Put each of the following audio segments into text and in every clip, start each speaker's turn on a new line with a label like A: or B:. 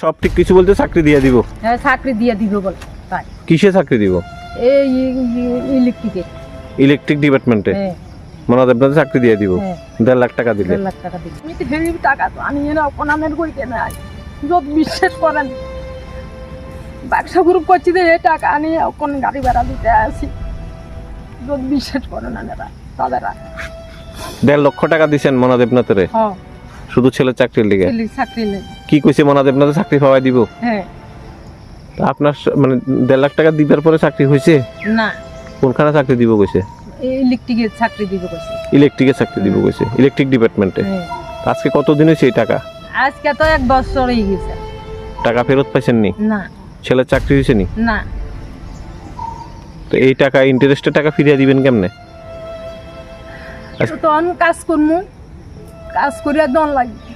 A: সব ঠিক কিছু বলতে চাকরি দিয়ে দিব?
B: হ্যাঁ চাকরি দিয়ে দিব বল তাই।
A: কিসে চাকরি দিব?
B: এই ইলেকট্রিকে।
A: ইলেকট্রিক ডিপার্টমেন্টে?
B: হ্যাঁ।
A: মনে হয় আপনাদের চাকরি দিয়ে দিব।
B: হ্যাঁ।
A: দেড় লাখ টাকা দিলে।
B: দেড় লাখ টাকা দিব আমি তো হেভি টাকা তো আমি এনে অপনামের কই কেনে যত বিশ্বাস করেন। ব্যবসা গ্রুপ করছি যে এই টাকা আনি কোন গাড়ি ভাড়া দিতে আসি। যত বিশ্বাস করেন তাদেরা।
A: দেড় লক্ষ টাকা দিছেন মনাদেবনাথরে
B: হ্যাঁ।
A: শুধু ছেলে চাকরির লিগে?
B: ছেলে চাকরি
A: কি কইছে মনাদেবনাথে চাকরি পাওয়াই দিব?
B: হ্যাঁ।
A: আপনার মানে দেড় লাখ টাকা দিবার পরে চাকরি হয়েছে
B: না।
A: কোনখানে চাকরি দিব কইছে?
B: ইলেকট্রিকের চাকরি দিব কইছে।
A: ইলেকট্রিকের চাকরি দিব কইছে ইলেকট্রিক ডিপার্টমেন্টে?
B: হ্যাঁ।
A: আজকে কতদিন হয়েছে এই টাকা?
B: আজকে তো এক বছর হয়ে গেছে।
A: টাকা ফেরত পাইছেন নি।
B: না
A: ছেলের চাকরি হয়েছে নি।
B: না
A: তো এই টাকা ইন্টারেস্টের টাকা ফিরিয়ে দিবেন কেমনে?
B: তো তখন কাজ করমু। কাজ করিয়া দন লাগবে।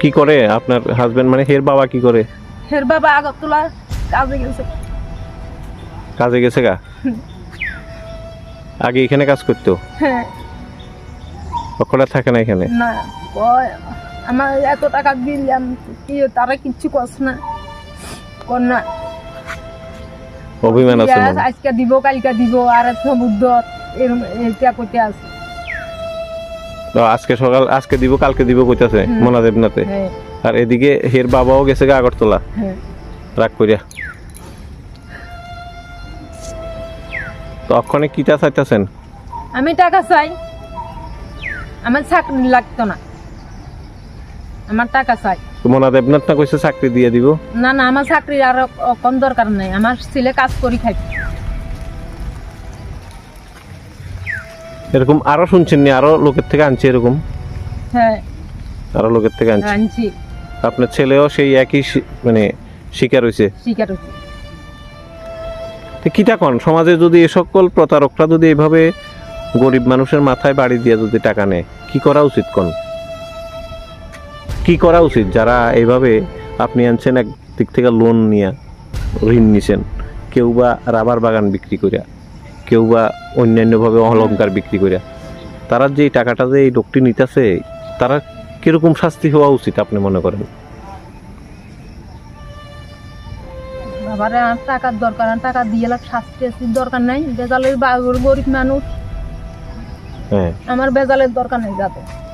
A: কি করে? আপনার হাজবেন্ড মানে হের বাবা কি করে?
B: হের বাবা আগরতলা কাজে গেছে।
A: কাজে গেছে গা? আগে এখানে কাজ করতো?
B: হ্যাঁ।
A: ওখানে থাকে না এখানে?
B: না কয় আমার এত টাকা দিলাম কি তারা কিচ্ছু কস না। কর না।
A: অভিমান আছে মনে।
B: আজকে দিব কালকে দিব আর সমুদ্র এরম এটা করতে আছে।
A: তো আজকে সকাল আজকে দিব কালকে দিব কইতাছে
B: হুম।
A: মনাদেবনাথে
B: হ্যাঁ।
A: আর এদিকে হের বাবাও গেছে গা আগরতলা।
B: হ্যাঁ।
A: রাগ করিয়া তো অক্ষণে কিটা চাইতেছেন?
B: আমি টাকা চাই। আমার চাকরি লাগতো না। আমার টাকা চাই।
A: দেবনাথ কইছে চাকরি দিয়ে দিব।
B: না না আমার চাকরির আর কম দরকার নাই। আমার ছেলে কাজ করি খাই।
A: এরকম আরও শুনছেন নি আরও লোকের থেকে আনছে এরকম?
B: হ্যাঁ।
A: আরও লোকের থেকে আনছে।
B: আনছি।
A: আপনার ছেলেও সেই একই মানে শিকার তো কিটা কন? সমাজে যদি এ সকল প্রতারকরা যদি এইভাবে গরিব মানুষের মাথায় বাড়ি দিয়ে যদি টাকা নেয় কি করা উচিত কোন? কি করা উচিত? যারা এইভাবে আপনি আনছেন এক দিক থেকে লোন নিয়ে ঋণ নিছেন কেউ বা রাবার বাগান বিক্রি করিয়া কেউ বা অন্যান্যভাবে অলঙ্কার বিক্রি করিয়া তারা যে টাকাটা যে এই লোকটি নিতেছে তারা কীরকম শাস্তি হওয়া উচিত আপনি মনে করেন?
B: আর টাকার দরকার টাকা দিয়ে লাখ শাস্তি দরকার নাই। বেজালের গরিব মানুষ।
A: হ্যাঁ।
B: আমার বেজালের দরকার নেই যাতে।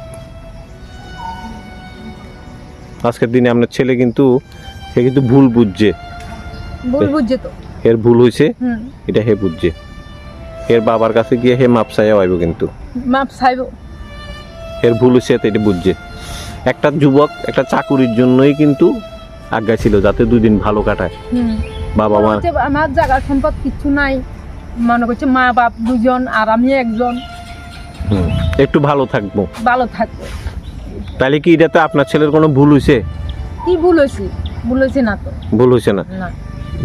A: আজকের দিনে আপনার ছেলে কিন্তু সে কিন্তু ভুল বুঝছে।
B: ভুল বুঝছে তো।
A: এর ভুল হয়েছে এটা হে বুঝছে। এর বাবার কাছে গিয়ে হে মাপ চাইয়া আইব কিন্তু।
B: মাপ চাইব।
A: এর ভুল হয়েছে এটা বুঝছে। একটা যুবক একটা চাকুরির জন্যই কিন্তু আজ্ঞা ছিল যাতে দুই দিন ভালো কাটায়। বাবা মা
B: আমার জায়গা সম্পদ কিছু নাই। মনে করছে মা বাপ দুজন আর আমি একজন।
A: একটু ভালো থাকব।
B: ভালো থাকব।
A: তাহলে কি এটাতে আপনার ছেলের কোনো ভুল হয়েছে
B: কি ভুল হয়েছে ভুল হয়েছে না তো।
A: ভুল হয়েছে না?
B: না।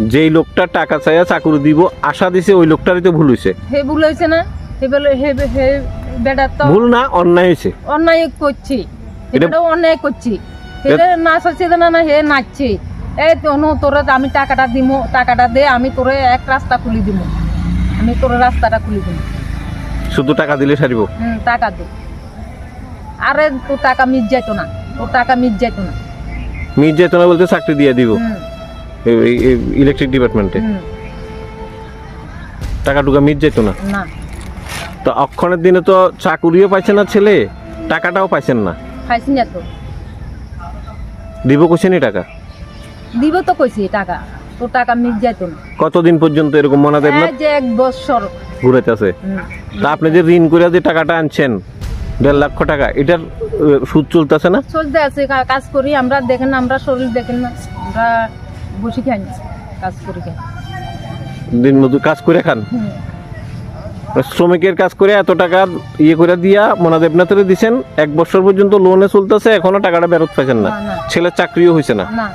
A: যেই লোকটা টাকা চাইয়া চাকুরি দিব আশা দিছে ওই লোকটারই তো ভুল হয়েছে
B: হে ভুল হয়েছে না? হে বলে হে হে বেটা তো
A: ভুল না অন্যায় হয়েছে
B: অন্যায় করছি।
A: এটা-
B: অন্যায় করছি। এটা না আছে না না হে নাচছে। এই তো নো তোরা আমি টাকাটা দিমু টাকাটা দে আমি তোরে এক রাস্তা খুলি দিমু। আমি তোর রাস্তাটা খুলি দিমু।
A: শুধু টাকা দিলে সারিব?
B: হুম টাকা দে। আরে তোর টাকা মিট যাইতো না তোর টাকা মিট যাইতো না।
A: মিট যেত না বলতে চাকরি দিয়ে দিব। ইলেকট্রিক ডিপার্টমেন্টে টাকা টুকা মিট যেত না।
B: না।
A: তো অক্ষণের দিনে তো চাকুরিও পাইছে না ছেলে টাকাটাও পাইছেন না।
B: খাইছি না তো।
A: দিব কোসেনি টাকা?
B: দিব তো কইছি টাকা তো টাকা মিট যাইতো না।
A: কতদিন পর্যন্ত এরকম মনে দেব না?
B: এই যে এক বছর।
A: ঘুরাইতেছে।
B: হুম,
A: তা আপনি যে ঋণ করে যে টাকাটা আনছেন দেড় লক্ষ টাকা। এটার সুদ চলতেছে না?
B: চলতে আছে কাজ করি। আমরা দেখেন আমরা শরীর দেখেন না। আমরা বসে খাই কাজ করি খাই।
A: দিন মজুর কাজ করে খান? শ্রমিকের কাজ করে এত টাকা ইয়ে করে দিয়া মনা দেবনাথরে দিছেন এক বছর পর্যন্ত লোনে চলতেছে এখনও টাকাটা বেরোত পাইছেন
B: না।
A: ছেলের চাকরিও হয়েছে না।
B: না।